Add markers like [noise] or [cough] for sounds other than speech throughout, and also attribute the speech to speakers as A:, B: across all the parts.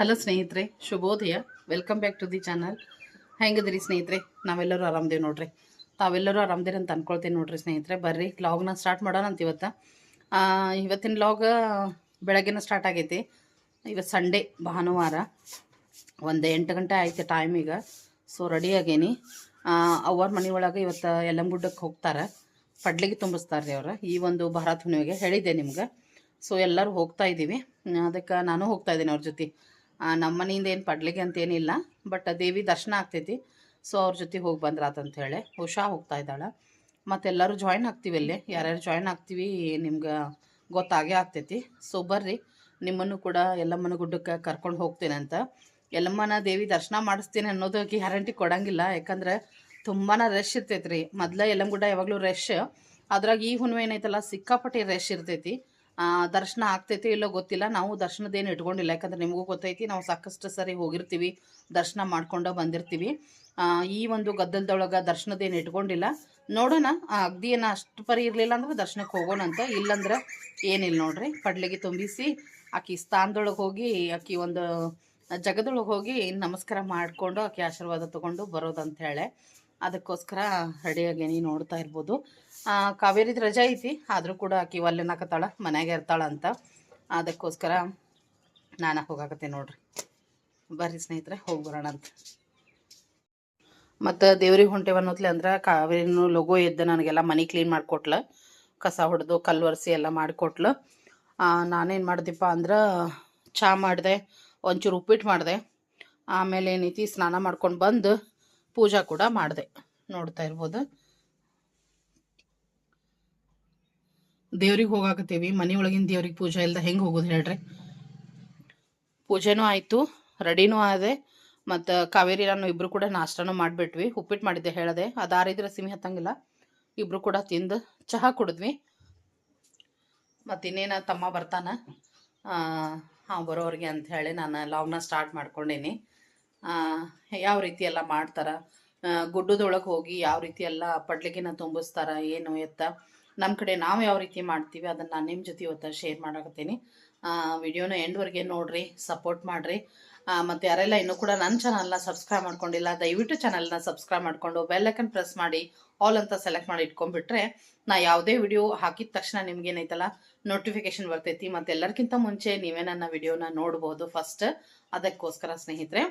A: Hello ಸ್ನೇಹಿತರೆ, ಶುಭೋದಯ. Welcome back to the channel ಹೆಂಗದ್ರಿ ಸ್ನೇಹಿತರೆ? ನಾವೆಲ್ಲರೂ ಆರಾಮದೇವಿ ನೋಡ್ರಿ. ತಾವೆಲ್ಲರೂ ಆರಾಮದೇರಿ ಅಂತ ಅನ್ಕೊಳ್ತೀನಿ ನೋಡ್ರಿ ಸ್ನೇಹಿತರೆ. ಬರ್ರಿ ಲಾಗ್ನ ಸ್ಟಾರ್ಟ್ ಮಾಡೋಣ ಅಂತ ಇವತ್ತು. ಇವತ್ತಿನ ಲಾಗ್ ಬೆಳಗ್ಗೆನ ಸ್ಟಾರ್ಟ್ ಆಗೈತಿ. ಇವತ್ತು ಸಂಡೇ ಭಾನುವಾರ. ಒಂದು ಎಂಟು ಗಂಟೆ ಆಯ್ತು ಟೈಮ್ ಈಗ. ಸೊ ರೆಡಿ ಆಗೇನಿ. ಅವ್ರ ಮನೆ ಒಳಗೆ ಇವತ್ತು ಯಲ್ಲಂಗುಡ್ಡಕ್ಕೆ ಹೋಗ್ತಾರೆ. ಪಡ್ಲಿಗೆ ತುಂಬಿಸ್ತಾರೆ ರೀ ಅವ್ರು. ಈ ಒಂದು ಭಾರತ ಹುಣ್ಣಿಮೆಗೆ ಹೇಳಿದ್ದೆ ನಿಮ್ಗೆ. ಸೊ ಎಲ್ಲರೂ ಹೋಗ್ತಾ ಇದ್ದೀವಿ ಅದಕ್ಕೆ ನಾನು ಹೋಗ್ತಾ ಇದ್ದೀನಿ ಅವ್ರ ಜೊತೆ. ನಮ್ಮ ಮನೆಯಿಂದ ಏನು ಪಡ್ಲಿಗೆ ಅಂತೇನಿಲ್ಲ ಬಟ್ ದೇವಿ ದರ್ಶನ ಆಗ್ತೈತಿ. ಸೊ ಅವ್ರ ಜೊತೆ ಹೋಗಿ ಬಂದ್ರಾತಂತ ಹೇಳಿ ಹೋಗ್ತಾ ಇದ್ದಾಳೆ. ಮತ್ತೆಲ್ಲರೂ ಜಾಯ್ನ್ ಆಗ್ತೀವಿ ಅಲ್ಲಿ ಯಾರ್ಯಾರು ಜಾಯ್ನ್ ಆಗ್ತೀವಿ ನಿಮ್ಗೆ ಗೊತ್ತಾಗೇ ಆಗ್ತೈತಿ. ಸೊ ಬರ್ರಿ, ನಿಮ್ಮನ್ನು ಕೂಡ ಯಲ್ಲಮ್ಮನ ಗುಡ್ಡಕ್ಕೆ ಕರ್ಕೊಂಡು ಹೋಗ್ತೀನಿ ಅಂತ. ಯಲ್ಲಮ್ಮನ ದೇವಿ ದರ್ಶನ ಮಾಡಿಸ್ತೀನಿ ಅನ್ನೋದು ಗ್ಯಾರಂಟಿ ಕೊಡಂಗಿಲ್ಲ. ಯಾಕಂದ್ರೆ ತುಂಬಾ ರಶ್ ಇರ್ತೈತಿ ರೀ ಮೊದಲ ಯಲ್ಲಮ್ಮ ಗುಡ್ಡ ಯಾವಾಗಲೂ ರಶ್ ಅದ್ರಾಗ ಈ ಹುಣ್ಣಿಮೆ ಏನೈತಲ್ಲ, ಸಿಕ್ಕಾಪಟ್ಟೆ ರಶ್ ಇರ್ತೈತಿ. ದರ್ಶನ ಆಗ್ತೈತಿ ಇಲ್ಲೋ ಗೊತ್ತಿಲ್ಲ. ನಾವು ದರ್ಶನದೇನು ಇಟ್ಕೊಂಡಿಲ್ಲ. ಯಾಕಂದ್ರೆ ನಿಮಗೂ ಗೊತ್ತೈತಿ, ನಾವು ಸಾಕಷ್ಟು ಸರಿ ಹೋಗಿರ್ತೀವಿ, ದರ್ಶನ ಮಾಡ್ಕೊಂಡು ಬಂದಿರ್ತೀವಿ. ಈ ಒಂದು ಗದ್ದಲದೊಳಗೆ ದರ್ಶನದೇನು ಇಟ್ಕೊಂಡಿಲ್ಲ. ನೋಡೋಣ ಅಗ್ದಿ ಅಷ್ಟು ಪರಿ ಇರಲಿಲ್ಲ ಅಂದ್ರೆ ದರ್ಶನಕ್ಕೆ ಹೋಗೋಣ ಅಂತ. ಇಲ್ಲಂದ್ರೆ ಏನಿಲ್ಲ ನೋಡ್ರಿ. ಪಡ್ಲಿಗೆ ತುಂಬಿಸಿ ಆಕಿ ಸ್ಥಾನದೊಳಗೆ ಹೋಗಿ, ಆಕಿ ಒಂದು ಜಗದೊಳಗೆ ಹೋಗಿ ನಮಸ್ಕಾರ ಮಾಡಿಕೊಂಡು ಆಕೆ ಆಶೀರ್ವಾದ ತಗೊಂಡು ಬರೋದಂತ ಹೇಳಿ. ಅದಕ್ಕೋಸ್ಕರ ರೆಡಿಯಾಗೇನಿ ನೋಡ್ತಾ ಇರ್ಬೋದು. ಆ, ಕಾವೇರಿದ ರಜೆ ಐತಿ ಆದರೂ ಕೂಡ ಆಕಿ ಒಲ್ಲೆನಾಕತ್ತಾಳ ಮನೆಯಾಗೆ ಇರ್ತಾಳ ಅಂತ. ಅದಕ್ಕೋಸ್ಕರ ನಾನು ಹೋಗಾಕತ್ತೀನಿ ನೋಡ್ರಿ. ಬರ್ರಿ ಸ್ನೇಹಿತರೆ ಹೋಗಿ ಬರೋಣ ಅಂತ. ಮತ್ತು ದೇವ್ರಿಗೆ ಹೊಂಟೇವ ಅನ್ನೋತ್ಲೆ ಅಂದ್ರೆ ಕಾವೇರಿನೂ ಲಗೋ ಎದ್ದು ನನಗೆಲ್ಲ ಮನೆ ಕ್ಲೀನ್ ಮಾಡಿಕೊಟ್ಲ. ಕಸ ಹೊಡೆದು ಕಲ್ಲು ಒರೆಸಿ ಎಲ್ಲ ಮಾಡಿಕೊಟ್ಲು. ನಾನೇನು ಮಾಡ್ದಿಪ್ಪ ಅಂದ್ರೆ ಚಹಾ ಮಾಡಿದೆ ಒಂಚೂರು ಉಪ್ಪಿಟ್ಟು ಮಾಡಿದೆ. ಆಮೇಲೆ ಏನೈತಿ ಸ್ನಾನ ಮಾಡ್ಕೊಂಡು ಬಂದು ಪೂಜಾ ಕೂಡ ಮಾಡಿದೆ. ನೋಡ್ತಾ ಇರ್ಬೋದು. ದೇವ್ರಿಗೆ ಹೋಗಾಕತ್ತೀವಿ. ಮನೆಯೊಳಗಿನ ದೇವ್ರಿಗೆ ಪೂಜೆ ಇಲ್ದ ಹೆಂಗೆ ಹೋಗೋದು ಹೇಳ್ರಿ? ಪೂಜೆನೂ ಆಯಿತು, ರೆಡಿನೂ ಆದೆ, ಮತ್ತು ಕಾವೇರಿ ನಾನು ಇಬ್ಬರು ಕೂಡ ನಾಷ್ಟನೂ ಮಾಡಿಬಿಟ್ವಿ. ಉಪ್ಪಿಟ್ಟು ಮಾಡಿದ್ದೆ ಹೇಳಿದೆ. ಅದು ಆರಿದ್ರೆ ಸಿಮಿ ಹತ್ತಂಗಿಲ್ಲ. ಇಬ್ಬರು ಕೂಡ ತಿಂದು ಚಹಾ ಕುಡಿದ್ವಿ. ಮತ್ತು ಇನ್ನೇನ ತಮ್ಮ ಬರ್ತಾನೆ? ಹಾಂ, ಬರೋರಿಗೆ ಅಂತ ಹೇಳಿ ನಾನು ಲಾಗ್ನ ಸ್ಟಾರ್ಟ್ ಮಾಡ್ಕೊಂಡೇನಿ. ಯಾವ ರೀತಿ ಎಲ್ಲ ಮಾಡ್ತಾರೆ? ಗುಡ್ಡದೊಳಗೆ ಹೋಗಿ ಯಾವ ರೀತಿ ಎಲ್ಲ ಪಡ್ಲಿಗೆನ ತುಂಬಿಸ್ತಾರ, ಏನು ಎತ್ತ? ನಮ್ಮ ಕಡೆ ನಾವು ಯಾವ ರೀತಿ ಮಾಡ್ತೀವಿ? ಅದನ್ನು ನಾನು ನಿಮ್ಮ ಜೊತೆ ಇವತ್ತು ಶೇರ್ ಮಾಡಕತ್ತೀನಿ. ವಿಡಿಯೋನ ಎಂಡ್ವರೆಗೆ ನೋಡ್ರಿ ಸಪೋರ್ಟ್ ಮಾಡಿರಿ. ಮತ್ತು ಯಾರೆಲ್ಲ ಇನ್ನೂ ಕೂಡ ನನ್ನ ಚಾನಲ್ನ ಸಬ್ಸ್ಕ್ರೈಬ್ ಮಾಡ್ಕೊಂಡಿಲ್ಲ, ದಯವಿಟ್ಟು ಚಾನಲ್ನ ಸಬ್ಸ್ಕ್ರೈಬ್ ಮಾಡಿಕೊಂಡು ಬೆಲ್ಲೈಕನ್ ಪ್ರೆಸ್ ಮಾಡಿ ಆಲ್ ಅಂತ ಸೆಲೆಕ್ಟ್ ಮಾಡಿ ಇಟ್ಕೊಂಡ್ಬಿಟ್ರೆ ನಾ ಯಾವುದೇ ವಿಡಿಯೋ ಹಾಕಿದ ತಕ್ಷಣ ನಿಮ್ಗೇನೈತಲ್ಲ ನೋಟಿಫಿಕೇಶನ್ ಬರ್ತೈತಿ. ಮತ್ತು ಎಲ್ಲರಿಗಿಂತ ಮುಂಚೆ ನೀವೇ ನನ್ನ ವಿಡಿಯೋನ ನೋಡ್ಬೋದು ಫಸ್ಟ್ ಅದಕ್ಕೋಸ್ಕರ ಸ್ನೇಹಿತರೆ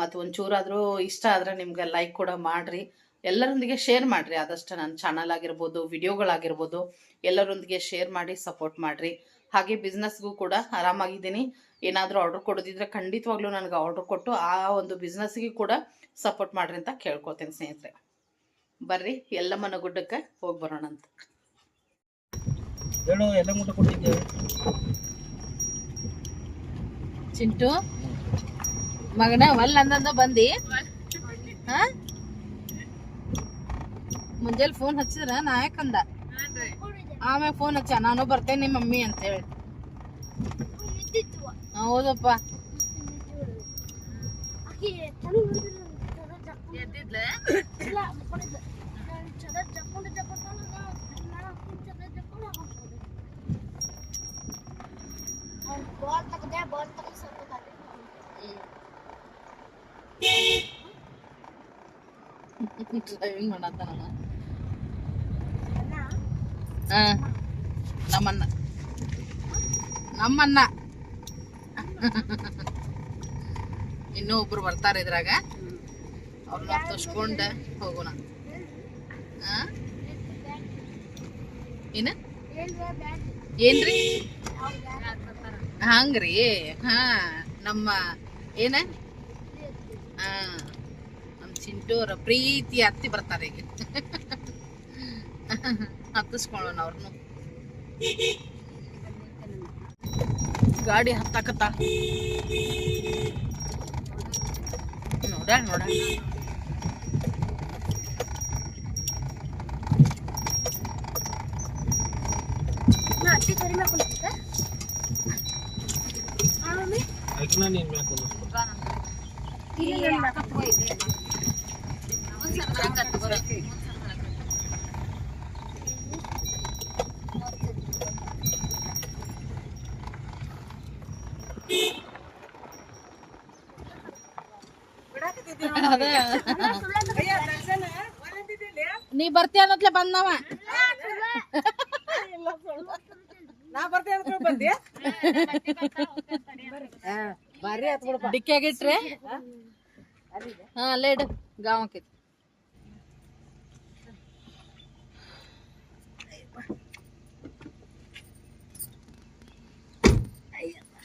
A: ಮತ್ತು ಒಂಚೂರಾದರೂ ಇಷ್ಟ ಆದರೆ ನಿಮಗೆ ಲೈಕ್ ಕೂಡ ಮಾಡಿರಿ. ಎಲ್ಲರೊಂದಿಗೆ ಶೇರ್ ಮಾಡಿರಿ. ಆದಷ್ಟು ನನ್ನ ಚಾನಲ್ ಆಗಿರ್ಬೋದು ವಿಡಿಯೋಗಳಾಗಿರ್ಬೋದು ಎಲ್ಲರೊಂದಿಗೆ ಶೇರ್ ಮಾಡಿ ಸಪೋರ್ಟ್ ಮಾಡಿರಿ. ಹಾಗೆ ಬಿಸ್ನೆಸ್ಗೂ ಕೂಡ ಆರಾಮಾಗಿದ್ದೀನಿ. ಏನಾದರೂ ಆರ್ಡರ್ ಕೊಡೋದಿದ್ರೆ ಖಂಡಿತವಾಗ್ಲೂ ನನಗೆ ಆರ್ಡರ್ ಕೊಟ್ಟು ಆ ಒಂದು ಬಿಸ್ನೆಸ್ಗೆ ಕೂಡ ಸಪೋರ್ಟ್ ಮಾಡಿರಿ ಅಂತ ಕೇಳ್ಕೊತೀನಿ ಸ್ನೇಹಿತರೆ. ಬರ್ರಿ ಎಲ್ಲಮ್ಮನ ಗುಡ್ಡಕ್ಕೆ ಹೋಗಿ ಬರೋಣ ಅಂತ. ಚಿಂಟು? ಮಗನ ಒಲ್ಲ ಅಂದಂದ ಬಂದಿ. ಹಾ? ಮುಂಜಾನೆ ಫೋನ್ ಹಚ್ಚಿದ್ರ? ನಾ ಯಾಕಂದ ಆಮೇಲೆ ಫೋನ್ ಹಚ್ಚ. ನಾನು ಬರ್ತೇನೆ ನಿಮ್ಮ ಮಮ್ಮಿ ಅಂತ ಹೇಳಿ ಹೌದಪ್ಪ ಡ್ರೈವಿಂಗ್ ಮಾಡತ್ತಾನ ಹಾ ನಮ್ಮನ್ನ ಇನ್ನೂ ಒಬ್ರು ಬರ್ತಾರೆ ಇದ್ರಾಗ. ಅವ್ರನ್ನ ತೋರ್ಸ್ಕೊಂಡ ಹೋಗೋಣ. ಏನ? ಏನ್ರಿ? ಹಂಗ್ರಿ. ಹಾ, ನಮ್ಮ, ಏನ? ನಮ್ಮ ಚಿಂಟು ಅವ್ರ ಪ್ರೀತಿ ಹತ್ತಿ ಬರ್ತಾರೆ ಈಗ. ಹತ್ತಿಸ್ಕೊಳ್ಳೋಣ ಅವ್ರನ್ನು ಗಾಡಿ ಹತ್ತಾಕತ್ತ? ನೋಡ ನೋಡ
B: ಅದನ್ನ ನೀನ್ ಮ್ಯಾಕ್ ಒಂದು
C: ಅದ ನೀ ಬರ್ತೀಯ ಅನ್ನತ್ಲೆ ಬಂದ್ ನಾವ
D: ನಾ ಬರ್ತೇನೆ ಅನ್ಕೊಂಡ್ ಬಂದಿ ಬಾರಿ ಆತ್ ಬಿಡಪ್ಪ
C: ಡಿಕ್ಕಿ ಆಗಿಟ್ರೆ ಹಾ ಅಲ್ಲೇ ಇಡು ಗಾವ್ ಹಾಕೈತಿ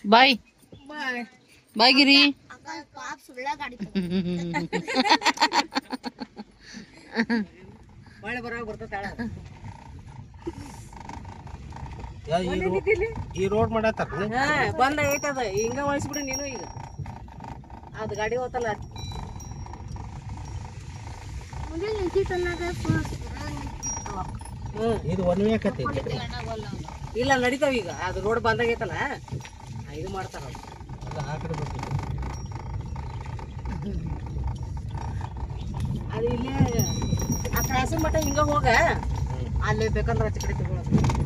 C: ಬಾಯ್ ಬಾಯ್ ಗಿರಿ
D: ಮಳೆ ಬರೋ
E: ಬರ್ತದೆ ಈ ರೋಡ್ ಮಾಡತ್ತಾರ
D: ಹಾ ಬಂದ ಐತದ ಹಿಂಗ ಒಳಸ್ಬಿಡು ನೀನು ಈಗ. ಅದ್ ಗಾಡಿ ಹೋತಲ್ಲ.
E: ಇದು ಒನ್ ವೇ
D: ಇಲ್ಲ. ನಡಿತಾವ ಈಗ. ಅದು ರೋಡ್ ಬಂದಾಗೈತಲ್ಲ ಇದು ಮಾಡ್ತಾರ.
E: ಅದು
D: ಇಲ್ಲೇ ಆ ಕ್ರಾಸಿಂಗ್ ಮಟ್ಟ ಹಿಂಗ ಹೋಗ. ಅಲ್ಲೇ ಬೇಕಂದ್ರೆ ಆಚೆ ಕಡೆ ತಗೊಳೋದು.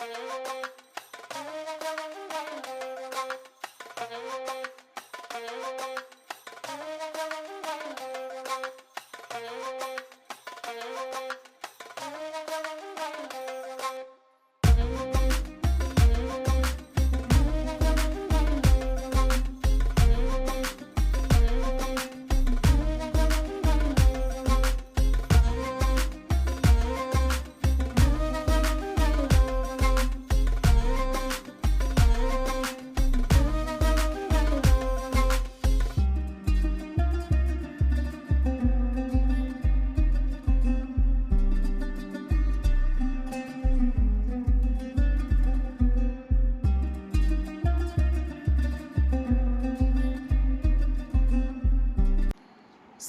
D: Thank you.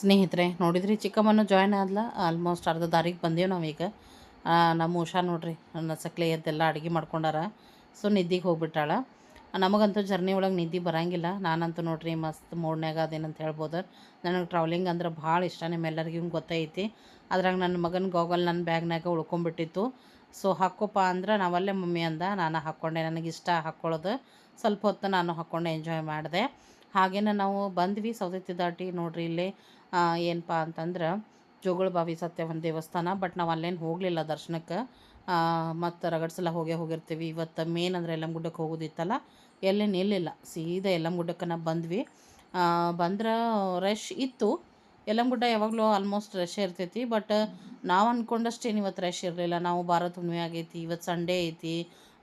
C: ಸ್ನೇಹಿತರೆ, ನೋಡಿದ್ರಿ? ಚಿಕ್ಕಮ್ಮನೂ ಜಾಯ್ನ್ ಆದ್ಲ ಆಲ್ಮೋಸ್ಟ್ ಅರ್ಧ ದಾರಿಗೆ ಬಂದೇವು ನಾವೀಗ. ನಮ್ಮ ಉಷಾ ನೋಡ್ರಿ, ನನ್ನ ಸಕ್ಲೆ ಎದ್ದೆಲ್ಲ ಅಡುಗೆ ಮಾಡ್ಕೊಂಡಾರ. ಸೊ, ನಿದ್ದಿಗೆ ಹೋಗ್ಬಿಟ್ಟಾಳ. ನಮಗಂತೂ ಜರ್ನಿ ಒಳಗೆ ನಿದ್ದೆ ಬರಂಗಿಲ್ಲ. ನಾನಂತೂ ನೋಡ್ರಿ, ಮಸ್ತ್ ಮೂಡ್ನ್ಯಾಗ ಅದೇನಂತ ಹೇಳ್ಬೋದು. ನನಗೆ ಟ್ರಾವೆಲಿಂಗ್ ಅಂದ್ರೆ ಭಾಳ ಇಷ್ಟ, ನಿಮ್ಮೆಲ್ಲರಿಗೂ ಗೊತ್ತೈತಿ. ಅದ್ರಾಗ ನನ್ನ ಮಗನ ಗೋಗಲ್ ನನ್ನ ಬ್ಯಾಗ್ನಾಗ ಉಳ್ಕೊಂಬಿಟ್ಟಿತ್ತು. ಸೊ ಹಾಕೋಪ್ಪ ಅಂದ್ರೆ ನಾವಲ್ಲೇ ಮಮ್ಮಿ ಅಂದ, ನಾನು ಹಾಕ್ಕೊಂಡೆ ನನಗಿಷ್ಟ ಹಾಕ್ಕೊಳ್ಳೋದು ಸ್ವಲ್ಪ ಹೊತ್ತು ನಾನು ಹಾಕ್ಕೊಂಡೆ ಎಂಜಾಯ್ ಮಾಡಿದೆ. ಹಾಗೇನೆ ನಾವು ಬಂದ್ವಿ ಸೌದತ್ತಿ ದಾಟಿ, ನೋಡ್ರಿ ಇಲ್ಲಿ. ಏನಪ್ಪ ಅಂತಂದ್ರೆ ಜೋಗಳಬಾವಿ ಸತ್ಯವನ್ ದೇವಸ್ಥಾನ ಬಟ್ ನಾವು ಅಲ್ಲೇನು ಹೋಗಲಿಲ್ಲ ದರ್ಶನಕ್ಕೆ. ಮತ್ತು ರಗಡ್ಸಲ ಹೋಗೇ ಹೋಗಿರ್ತೀವಿ. ಇವತ್ತು ಮೇನ್ ಅಂದರೆ ಯಲ್ಲಮ್ಮಗುಡ್ಡಕ್ಕೆ ಹೋಗೋದಿತ್ತಲ್ಲ ಎಲ್ಲೇ ನಿಲ್ಲಿಲ್ಲ ಸೀದಾ ಯಲ್ಲಮ್ಮಗುಡ್ಡಕ್ಕೆ ನಾವು ಬಂದ್ವಿ ಬಂದ್ರೆ ರಶ್ ಇತ್ತು. ಯಲ್ಲಮ್ಮಗುಡ್ಡ ಯಾವಾಗಲೂ ಆಲ್ಮೋಸ್ಟ್ ರಶ್ ಇರ್ತೈತಿ ಬಟ್ ನಾವು ಅಂದ್ಕೊಂಡಷ್ಟೇನು ಇವತ್ತು ರಶ್ ಇರಲಿಲ್ಲ. ನಾವು ಭಾರತ ಹುಣ್ಣಿಮೆ ಆಗೈತಿ, ಇವತ್ತು ಸಂಡೇ ಐತಿ,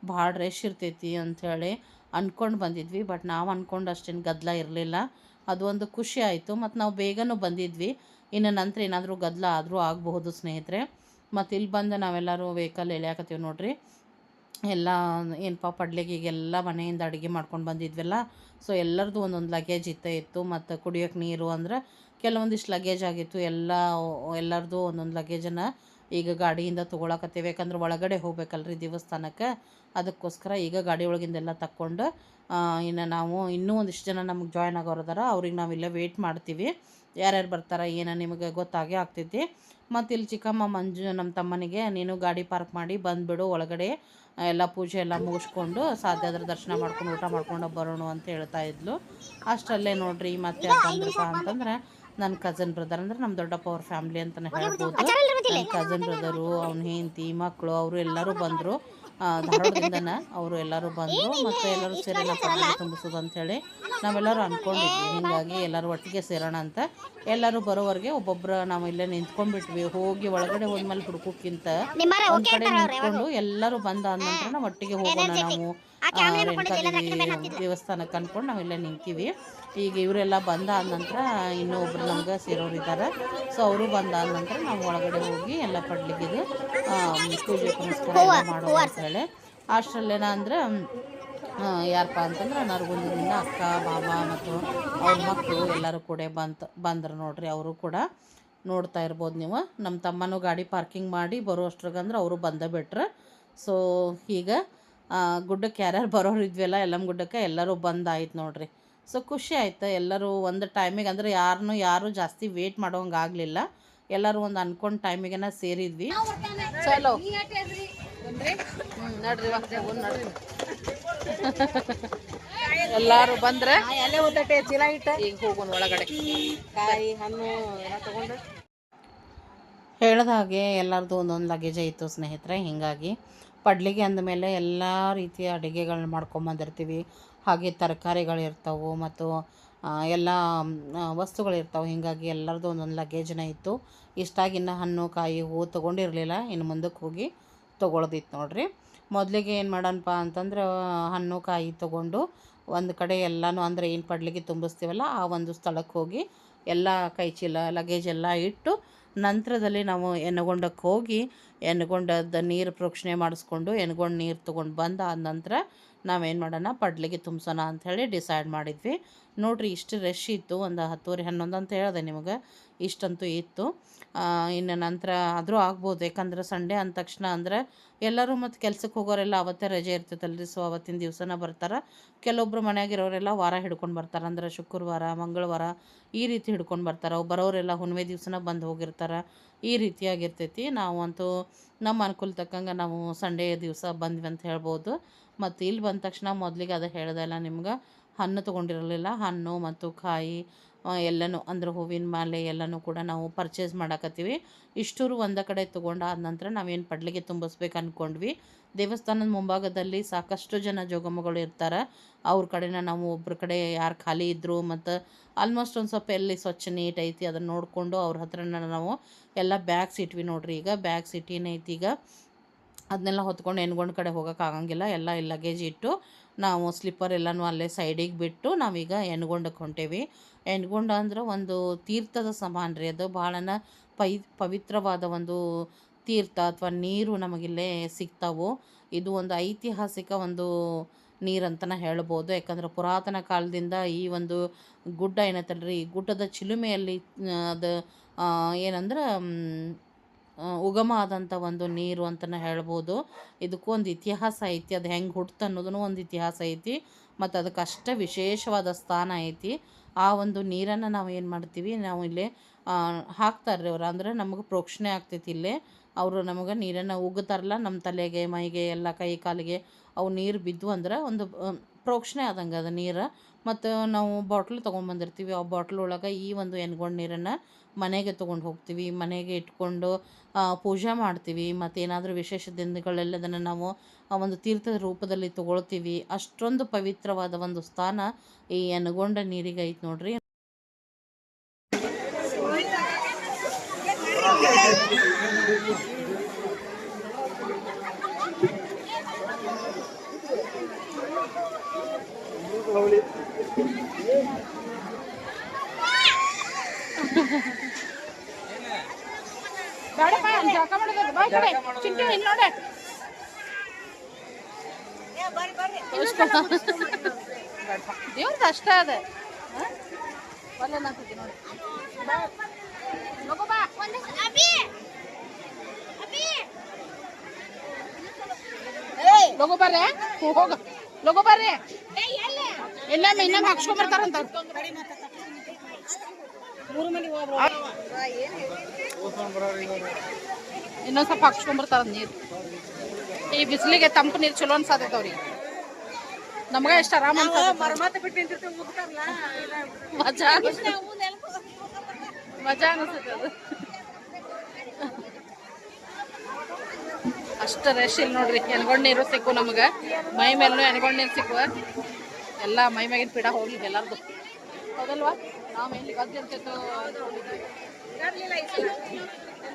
C: ಭಾಳ ರಶ್ ಇರ್ತೈತಿ ಅಂಥೇಳಿ ಅಂದ್ಕೊಂಡು ಬಂದಿದ್ವಿ ಬಟ್ ನಾವು ಅಂದ್ಕೊಂಡು ಅಷ್ಟೇನು ಗದ್ದಲ ಇರಲಿಲ್ಲ. ಅದು ಒಂದು ಖುಷಿ ಆಯಿತು. ಮತ್ತು ನಾವು ಬೇಗನೂ ಬಂದಿದ್ವಿ. ಇನ್ನು ನಂತರ ಏನಾದರೂ ಗದ್ದಲ ಆದರೂ ಆಗಬಹುದು ಸ್ನೇಹಿತರೆ. ಮತ್ತು ಇಲ್ಲಿ ಬಂದು ನಾವೆಲ್ಲರೂ ವೆಹಿಕಲ್ ಎಳೆಯಾಕತ್ತೀವಿ ನೋಡ್ರಿ. ಎಲ್ಲ ಏನಪ್ಪ ಪಡ್ಲಿಗೆಲ್ಲ ಮನೆಯಿಂದ ಅಡುಗೆ ಮಾಡ್ಕೊಂಡು ಬಂದಿದ್ವಲ್ಲ. ಸೊ ಎಲ್ಲರದು ಒಂದೊಂದು ಲಗೇಜ್ ಇತ್ತೇ ಇತ್ತು. ಮತ್ತು ಕುಡಿಯೋಕೆ ನೀರು ಅಂದ್ರೆ ಕೆಲವೊಂದಿಷ್ಟು ಲಗೇಜ್ ಆಗಿತ್ತು. ಎಲ್ಲ ಎಲ್ಲರದು ಒಂದೊಂದು ಲಗೇಜನ್ನು ಈಗ ಗಾಡಿಯಿಂದ ತೊಗೊಳಕತ್ತೀವಿ. ಯಾಕಂದ್ರೆ ಒಳಗಡೆ ಹೋಗ್ಬೇಕಲ್ರಿ ದೇವಸ್ಥಾನಕ್ಕೆ. ಅದಕ್ಕೋಸ್ಕರ ಈಗ ಗಾಡಿ ಒಳಗಿಂದೆಲ್ಲ ತಕ್ಕೊಂಡು ಇನ್ನು ನಾವು ಇನ್ನೂ ಒಂದಿಷ್ಟು ಜನ ನಮಗೆ ಜಾಯ್ನ್ ಆಗೋರು ಅದಾರ ಅವ್ರಿಗೆ ನಾವಿಲ್ಲ ವೆಯ್ಟ್ ಮಾಡ್ತೀವಿ. ಯಾರ್ಯಾರು ಬರ್ತಾರ, ಏನೋ ನಿಮಗೆ ಗೊತ್ತಾಗೇ ಆಗ್ತೈತಿ. ಮತ್ತು ಇಲ್ಲಿ ಚಿಕ್ಕಮ್ಮ ಮಂಜು ನಮ್ಮ ತಮ್ಮನಿಗೆ, ನೀನು ಗಾಡಿ ಪಾರ್ಕ್ ಮಾಡಿ ಬಂದುಬಿಡು, ಒಳಗಡೆ ಎಲ್ಲ ಪೂಜೆ ಎಲ್ಲ ಮುಗಿಸ್ಕೊಂಡು ಸಾಧ್ಯ ಆದ್ರೆ ದರ್ಶನ ಮಾಡ್ಕೊಂಡು, ಊಟ ಮಾಡ್ಕೊಂಡು ಬರೋಣ ಅಂತ ಹೇಳ್ತಾ ಇದ್ಲು. ಅಷ್ಟಲ್ಲೇ ನೋಡ್ರಿ, ಮತ್ತೆ ಬಂದ್ರಪ್ಪ ಅಂತಂದ್ರೆ ನನ್ನ ಕಸನ್ ಬ್ರದರ್ ಅಂದ್ರೆ ನಮ್ಮ ದೊಡ್ಡಪ್ಪ ಅವ್ರ ಫ್ಯಾಮಿಲಿ ಅಂತಾನೆ ಹೇಳ್ಬೋದು. ನನ್ನ ಕಝನ್ ಬ್ರದರು ಅವ್ನ ಹೆಂಡತಿ ಮಕ್ಕಳು ಅವರು ಎಲ್ಲರೂ ಬಂದರು. ಧಾರವಾಡದಿಂದನ ಅವರು ಎಲ್ಲರೂ ಬಂದರು ಮತ್ತು ಎಲ್ಲರೂ ಸೇರೋಣ ಪಟಾಕಿ ತುಂಬಿಸೋದು ಅಂಥೇಳಿ ನಾವೆಲ್ಲರೂ ಅಂದ್ಕೊಂಡಿದ್ವಿ ಹೀಗಾಗಿ ಎಲ್ಲರೂ ಒಟ್ಟಿಗೆ ಸೇರೋಣ ಅಂತ ಎಲ್ಲರೂ ಬರೋವರೆಗೆ ಒಬ್ಬೊಬ್ಬರು ನಾವು ಇಲ್ಲೇ ನಿಂತ್ಕೊಂಡ್ಬಿಟ್ವಿ. ಹೋಗಿ ಒಳಗಡೆ ಹೋದ್ಮೇಲೆ ಹುಡುಕೋಕ್ಕಿಂತ ಒಂದ್ ಕಡೆ ನಿಂತ್ಕೊಂಡು ಎಲ್ಲರೂ ಬಂದ ನಂತರ ನಾವು ಒಟ್ಟಿಗೆ ಹೋಗೋಣ ನಾವು. ದೇವಸ್ಥಾನಕ್ಕೆ ಅಂದ್ಕೊಂಡು ನಾವು ಇಲ್ಲೇ ನಿಂತೀವಿ. ಈಗ ಇವರೆಲ್ಲ ಬಂದಾದ ನಂತರ ಇನ್ನೂ ಒಬ್ಬರು ನಮ್ಗೆ ಸೇರೋರು ಇದ್ದಾರೆ ಸೊ ಅವರು ಬಂದಾದ ನಂತರ ನಾವು ಒಳಗಡೆ ಹೋಗಿ ಎಲ್ಲ ಪಡ್ಲಿಕ್ಕಿದು ಪೂಜೆ ಪುನಸ್ಕಾರ ಎಲ್ಲ ಅಂತೇಳಿ ಅಷ್ಟರಲ್ಲೇನ ಅಂದ್ರೆ ಯಾರಪ್ಪ ಅಂತಂದ್ರೆ ನರಗುಂದದಿಂದ ಅಕ್ಕ ಬಾಬಾ ಮತ್ತು ಅವ್ರ ಮಕ್ಕಳು ಎಲ್ಲರೂ ಕೂಡ ಬಂತ, ಬಂದರು ನೋಡ್ರಿ ಅವರು ಕೂಡ. ನೋಡ್ತಾ ಇರ್ಬೋದು ನೀವು. ನಮ್ಮ ತಮ್ಮನೂ ಗಾಡಿ ಪಾರ್ಕಿಂಗ್ ಮಾಡಿ ಬರೋ ಅಷ್ಟ್ರಾಗಂದ್ರೆ ಅವರು ಬಂದ ಬಿಟ್ರೆ. ಸೊ ಈಗ ಗುಡ್ಡಕ್ಕೆ ಯಾರ್ಯಾರು ಬರೋರು ಇದ್ವಲ್ಲ ಎಲ್ಲಮ್ಮ ಗುಡ್ಡಕ್ಕೆ ಎಲ್ಲರೂ ಬಂದಾಯ್ತು ನೋಡ್ರಿ. ಸೊ ಖುಷಿ ಆಯ್ತು. ಎಲ್ಲರೂ ಒಂದು ಟೈಮಿಗೆ ಅಂದ್ರೆ ಯಾರನ್ನು ಯಾರು ಜಾಸ್ತಿ ವೇಟ್ ಮಾಡೋಂಗಾಗಲಿಲ್ಲ ಎಲ್ಲರೂ ಒಂದು ಅನ್ಕೊಂಡು ಟೈಮಿಗೆನ ಸೇರಿದ್ವಿ. ಚಲೋ. ನಡ್ರಿ ಎಲ್ಲಾರು ಬಂದ್ರೆ?
D: ಆ, ಎಲ್ಲೇ ಒಂದಟ್ಟೆ ಚೀಲ ಇಟ್ಟ.
C: ಈಗ ಹೋಗೋಣ ಒಳಗಡೆ.
D: ಕಾಯಿ ಹಣ್ಣು ಎಲ್ಲ ತಗೊಂಡು.
C: ಹೇಳ್ದ ಹಾಗೆ ಎಲ್ಲರದು ಒಂದೊಂದು ಲಗೇಜ್ ಇತ್ತು ಸ್ನೇಹಿತರೆ ಹೀಗಾಗಿ ಪಡ್ಲಿಗೆ ಅಂದಮೇಲೆ ಎಲ್ಲ ರೀತಿಯ ಅಡುಗೆಗಳನ್ನ ಮಾಡ್ಕೊಂಬಂದಿರ್ತೀವಿ ಹಾಗೆ ತರಕಾರಿಗಳಿರ್ತಾವೆ ಮತ್ತು ಎಲ್ಲ ವಸ್ತುಗಳಿರ್ತಾವೆ ಹೀಗಾಗಿ ಎಲ್ಲರದ್ದು ಒಂದೊಂದು ಲಗೇಜ್ನ ಇತ್ತು. ಇಷ್ಟಾಗಿ ಇನ್ನು ಹಣ್ಣು, ಕಾಯಿ ಹೂವು ತೊಗೊಂಡಿರಲಿಲ್ಲ. ಇನ್ನು ಮುಂದಕ್ಕೆ ಹೋಗಿ ತೊಗೊಳೋದಿತ್ತು ನೋಡಿರಿ. ಮೊದಲಿಗೆ ಏನು ಮಾಡೋಣಪ್ಪ ಅಂತಂದ್ರೆ, ಹಣ್ಣು, ಕಾಯಿ ತೊಗೊಂಡು ಒಂದು ಕಡೆ ಎಲ್ಲನೂ ಅಂದರೆ ಏನು ಪಡ್ಲಿಕ್ಕೆ ತುಂಬಿಸ್ತೀವಲ್ಲ, ಆ ಒಂದು ಸ್ಥಳಕ್ಕೆ ಹೋಗಿ ಎಲ್ಲ ಕೈ ಚೀಲ ಲಗೇಜ್ ಎಲ್ಲ ಇಟ್ಟು ನಂತರದಲ್ಲಿ ನಾವು ಎನಗೊಂಡಕ್ಕೆ ಹೋಗಿ ಎನಗೊಂಡದ ನೀರು ಪ್ರೋಕ್ಷಣೆ ಮಾಡಿಸ್ಕೊಂಡು ಎನಗೊಂಡು ನೀರು ತೊಗೊಂಡು ಬಂದು ಆದ ನಂತರ ನಾವೇನು ಮಾಡೋಣ? ಪಡ್ಲಿಗೆ ತುಂಬಿಸೋಣ ಅಂಥೇಳಿ ಡಿಸೈಡ್ ಮಾಡಿದ್ವಿ. ನೋಡಿರಿ, ಇಷ್ಟು ರಶ್ ಇತ್ತು, ಒಂದು ಹತ್ತುವರೆ, ಹನ್ನೊಂದು ಅಂತ ಹೇಳಿದೆ ನಿಮಗೆ. ಇಷ್ಟಂತೂ ಇತ್ತು. ಇನ್ನು ನಂತರ ಆದರೂ ಆಗ್ಬೋದು. ಯಾಕಂದ್ರೆ ಸಂಡೇ ಅಂದ ತಕ್ಷಣ ಅಂದ್ರೆ ಎಲ್ಲರೂ ಮತ್ತು ಕೆಲ್ಸಕ್ಕೆ ಹೋಗೋರೆಲ್ಲ ಅವತ್ತೇ ರಜೆ ಇರ್ತೈತಲ್ರಿ. ಸೊ ಅವತ್ತಿನ ದಿವಸನ ಬರ್ತಾರೆ. ಕೆಲವೊಬ್ಬರು ಮನೆಯಾಗಿರೋರೆಲ್ಲ ವಾರ ಹಿಡ್ಕೊಂಡು ಬರ್ತಾರೆ. ಅಂದ್ರೆ ಶುಕ್ರವಾರ, ಮಂಗಳವಾರ ಈ ರೀತಿ ಹಿಡ್ಕೊಂಡು ಬರ್ತಾರೆ. ಬರೋರೆಲ್ಲ ಹುಣ್ಮೆ ದಿವಸನ ಬಂದು ಹೋಗಿರ್ತಾರೆ. ಈ ರೀತಿಯಾಗಿರ್ತೈತಿ. ನಾವು ಅಂತೂ ನಮ್ಮ ಅನುಕೂಲ ತಕ್ಕಂಗೆ ನಾವು ಸಂಡೇ ದಿವಸ ಬಂದ್ವಿ ಅಂತ ಹೇಳ್ಬೋದು. ಮತ್ತು ಇಲ್ಲಿ ಬಂದ ತಕ್ಷಣ ಮೊದಲಿಗೆ ಅದು ಹೇಳ್ದಲ್ಲ ನಿಮ್ಗೆ ಹಣ್ಣು ತೊಗೊಂಡಿರಲಿಲ್ಲ. ಹಣ್ಣು ಮತ್ತು ಕಾಯಿ ಎಲ್ಲನೂ ಅಂದ್ರೆ ಹೂವಿನ ಮಾಲೆ ಎಲ್ಲನೂ ಕೂಡ ನಾವು ಪರ್ಚೇಸ್ ಮಾಡಾಕತ್ತೀವಿ. ಇಷ್ಟೂರು ಒಂದೇ ಕಡೆ ತೊಗೊಂಡಾದ ನಂತರ ನಾವೇನು ಪಡ್ಲಿಗೆ ತುಂಬಿಸ್ಬೇಕು ಅಂದ್ಕೊಂಡ್ವಿ ದೇವಸ್ಥಾನದ ಮುಂಭಾಗದಲ್ಲಿ ಸಾಕಷ್ಟು ಜನ ಜೋಗಮ್ಮಗಳು ಇರ್ತಾರೆ. ಅವ್ರ ಕಡೆನ ನಾವು ಒಬ್ರ ಕಡೆ ಯಾರು ಖಾಲಿ ಇದ್ದರು ಮತ್ತು ಆಲ್ಮೋಸ್ಟ್ ಒಂದು ಸ್ವಲ್ಪ ಎಲ್ಲಿ ಸ್ವಚ್ಛ, ನೀಟ್ ಐತಿ ಅದನ್ನು ನೋಡಿಕೊಂಡು ಅವ್ರ ಹತ್ರನ ನಾವು ಎಲ್ಲ ಬ್ಯಾಗ್ಸ್ ಇಟ್ವಿ ನೋಡ್ರಿ ಈಗ. ಬ್ಯಾಗ್ಸ್ ಇಟ್ಟಿನೈತಿ ಈಗ. ಅದನ್ನೆಲ್ಲ ಹೊತ್ಕೊಂಡು ಎಣ್ಗೊಂಡು ಕಡೆ ಹೋಗೋಕೆ ಆಗಂಗಿಲ್ಲ. ಎಲ್ಲ ಈ ಲಗೇಜ್ ಇಟ್ಟು ನಾವು ಸ್ಲಿಪ್ಪರ್ ಎಲ್ಲನೂ ಅಲ್ಲೇ ಸೈಡಿಗೆ ಬಿಟ್ಟು ನಾವೀಗ ಎಣ್ಗೊಂಡಕ್ಕೆ ಹೊಂಟೇವಿ. ಎಣ್ಗೊಂಡ ಅಂದ್ರೆ ಒಂದು ತೀರ್ಥದ ಸಮಾನ ರೀ ಅದು. ಭಾಳನ ಪೈ, ಪವಿತ್ರವಾದ ಒಂದು ತೀರ್ಥ ಅಥವಾ ನೀರು ನಮಗಿಲ್ಲೇ ಸಿಗ್ತಾವು. ಇದು ಒಂದು ಐತಿಹಾಸಿಕ ಒಂದು ನೀರಂತನ ಹೇಳ್ಬೋದು. ಯಾಕಂದ್ರೆ ಪುರಾತನ ಕಾಲದಿಂದ ಈ ಒಂದು ಗುಡ್ಡ ಏನತ್ತಲ್ರಿ ಈ ಗುಡ್ಡದ ಚಿಲುಮೆಯಲ್ಲಿ, ಅದು ಏನಂದ್ರೆ ಉಗಮ ಆದಂಥ ಒಂದು ನೀರು ಅಂತಲೇ ಹೇಳ್ಬೋದು. ಇದಕ್ಕೂ ಒಂದು ಇತಿಹಾಸ ಐತಿ, ಅದು ಹೆಂಗೆ ಹುಟ್ತು ಅನ್ನೋದನ್ನು ಒಂದು ಇತಿಹಾಸ ಐತಿ, ಮತ್ತು ಅದಕ್ಕೆ ಅಷ್ಟೇ ವಿಶೇಷವಾದ ಸ್ಥಾನ ಐತಿ. ಆ ಒಂದು ನೀರನ್ನು ನಾವು ಏನು ಮಾಡ್ತೀವಿ, ನಾವು ಇಲ್ಲಿ ಹಾಕ್ತಾರೆ ರೀ ಅವ್ರು. ಅಂದ್ರೆ ನಮಗೆ ಪ್ರೋಕ್ಷಣೆ ಆಗ್ತೈತಿ ಇಲ್ಲೇ. ಅವರು ನಮಗೆ ನೀರನ್ನು ಉಗ್ತಾರಲ್ಲ ನಮ್ಮ ತಲೆಗೆ, ಮೈಗೆ, ಎಲ್ಲ ಕೈ ಕಾಲಿಗೆ, ಅವು ನೀರು ಬಿದ್ದು ಅಂದ್ರೆ ಒಂದು ಪ್ರೋಕ್ಷಣೆ ಆದಂಗೆ ಅದು ನೀರು. ಮತ್ತು ನಾವು ಬಾಟ್ಲ್ ತೊಗೊಂಬಂದಿರ್ತೀವಿ ಆ ಬಾಟ್ಲ್ ಒಳಗೆ ಈ ಒಂದು ಎನ್ಗೊಂಡು ನೀರನ್ನು ಮನೆಗೆ ತೊಗೊಂಡು ಹೋಗ್ತೀವಿ. ಮನೆಗೆ ಇಟ್ಕೊಂಡು ಪೂಜೆ ಮಾಡ್ತೀವಿ. ಮತ್ತು ಏನಾದರೂ ವಿಶೇಷ ದಿನಗಳೆಲ್ಲದನ್ನು ನಾವು, ಆ, ಒಂದು ತೀರ್ಥದ ರೂಪದಲ್ಲಿ ತೊಗೊಳ್ತೀವಿ. ಅಷ್ಟೊಂದು ಪವಿತ್ರವಾದ ಒಂದು ಸ್ಥಾನ ಈ ಎನಗೊಂಡ ನೀರಿಗೆ ಐತೆ ನೋಡ್ರಿ ಬೇಡಪ್ಪ ಜಳಕ ಮಾಡೋದು ಬಾ ಈ ಕಡೆ ಚಿಂಟು ಇಲ್ಲಿ ನೋಡೆ. ದೇವ್ರದ್ದು ಅಷ್ಟೇ ಅದ. ಒಳ್ಳೆ ನಾಲ್ಕು ನೋಡಿ. ಬಾ. ಲಗು ಬಾ. ಲಗು ಬರ್ರೆ ಹೋಗ. ಲೋಗೋ ಬರ್ರಿ ಇನ್ನೊಮ್ಮೆ ಇನ್ನೊಮ್ಮೆ ಹಾಕ್ಸ್ಕೊಂಬರ್ತಾರಂತ
D: ಮೂರು ಮಂದಿ ಹೋಗ್ರು
C: ಇನ್ನೊಂದ್ ಸ್ವಲ್ಪ ಹಾಕ್ಸ್ಕೊಂಬರ್ತಾರ ನೀರು. ಈ ಬಿಸಿಲಿಗೆ ತಂಪು ನೀರು ಚಲೋ ಅನ್ಸಾತೈತೆ ಅವ್ರಿಗೆ ನಮ್ಗ ಎಷ್ಟು ಆರಾಮ ಮಜಾ ಮಜಾ ಅನಿಸ್ತೈತೆ ಅದು. ಅಷ್ಟ ರಶ್ ಇಲ್ಲಿ ನೋಡ್ರಿ ಎನ್ಗೊಂಡ್ ನೀರು ಸಿಕ್ಕು ನಮ್ಗೆ. ಮೈ ಮೇಲೂ ಎನ್ಗೊಂಡ್ ನೀರು ಸಿಕ್ಕುವ ಎಲ್ಲ ಮೈ ಮ್ಯಾಗಿನ ಪೀಡ ಹೋಗ್ಲಿ ಎಲ್ಲಾರ್ದು. ಹೌದಲ್ವಾ? ನಾವು ಎಲ್ಲಿ ಗದ್ದೆ